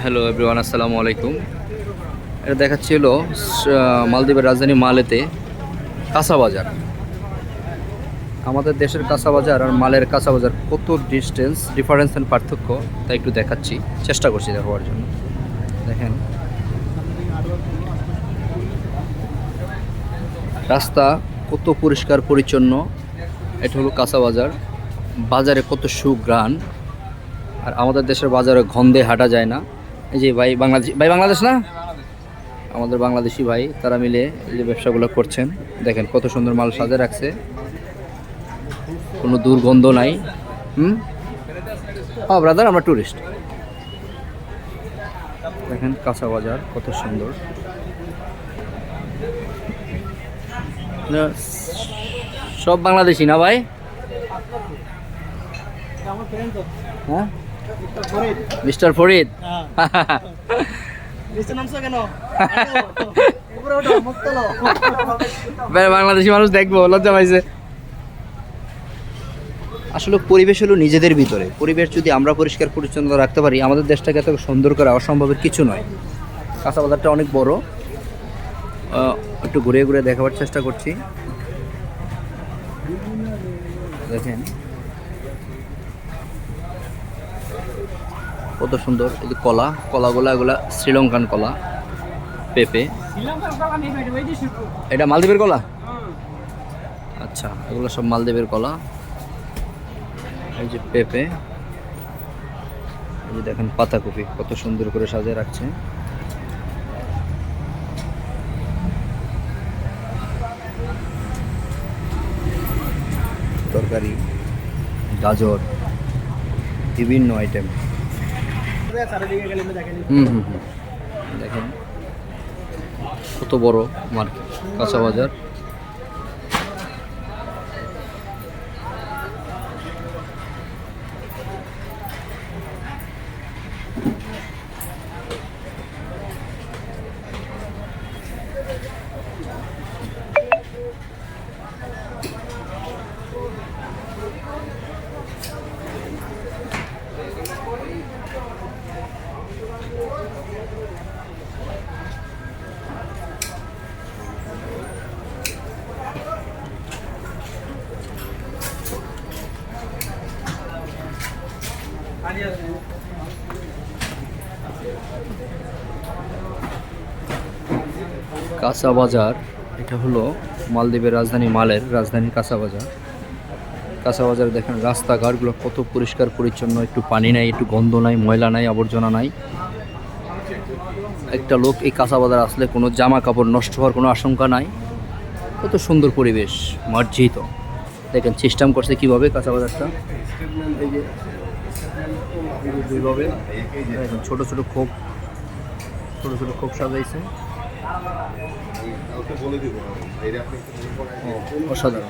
Hello everyone আসসালামু আলাইকুম। এটা দেখাচ্ছিল মালদ্বীপের রাজধানী মালেতে কাঁচা বাজার। আমাদের দেশের কাঁচা বাজার আর মালের কাঁচা বাজার কত ডিস্টেন্স ডিফারেন্স অ্যান্ড পার্থক্য, তা একটু দেখাচ্ছি। চেষ্টা করছি দেখাবার জন্য। দেখেন। রাস্তা কত পরিষ্কার, পরিচ্ছন্ন। এটা হলো কাঁচা বাজার। বাজারে কত সুগ্রাণ আর আমাদের দেশের বাজারে গন্ধে হাঁটা যায় না। এই যে ভাই বাংলাদেশ ভাই বাংলাদেশ না? আমাদের বাংলাদেশি ভাই, তারা মিলে এই যে ব্যবসাগুলো করছেন। দেখেন কত সুন্দর মাল সাজে রাখছে। কোনো দুর্গন্ধ নাই। হুম? হ্যাঁ ব্রাদার আমরা ট্যুরিস্ট দেখেন কাঁচা বাজার, কত সুন্দর। সব বাংলাদেশি না ভাই? হ্যাঁ? মিস্টার ফরিদ? বাংলাদেশি মানুষ দেখব লজ্জা পাইছে। আসলে পরিবেশ হলো নিজেদের ভিতরে। পরিবেশ যদি আমরা পরিষ্কার পরিচ্ছন্ন রাখতে পারি আমাদের দেশটাকে এত সুন্দর করা অসম্ভবের কিছু নয়। কাঁচা বাজারটা অনেক বড়। একটু ঘুরে ঘুরে দেখাবার চেষ্টা করছি। দেখেন। কত সুন্দর, এই যে কলা, কলাগুলা, এগুলা শ্রীলঙ্কান কলা, পেঁপে। এটা মালদ্বীপের কলা? আচ্ছা এগুলো সব মালদ্বীপের কলা। এই যে পেঁপে। এই যে দেখেন পাতাকপি, কত সুন্দর করে সাজিয়ে রাখছে। তরকারি, গাজর। বিভিন্ন আইটেম হুম হুম হুম। দেখেন। কত বড় মার্কেট কাঁচা বাজার। কাঁচা বাজার, এটা হলো মালদ্বীপের রাজধানী মালের রাজধানী কাঁচা বাজার। কাঁচা বাজারে দেখেন রাস্তাঘাটগুলো কত পরিষ্কার, পরিচ্ছন্ন, একটু পানি নাই, একটু গন্ধ নাই, ময়লা নাই, আবর্জনা নাই। একটা লোক এই কাঁচা বাজার আসলে কোনো জামা কাপড় নষ্ট হওয়ার কোনো আশঙ্কা নাই। কত সুন্দর পরিবেশ, মার্জিত। দেখেন সিস্টেম করছে কীভাবে কাঁচা বাজারটা? ছোট ছোট খোপ ছোট ছোট খোপ সাজাইছে। অসাধারণ।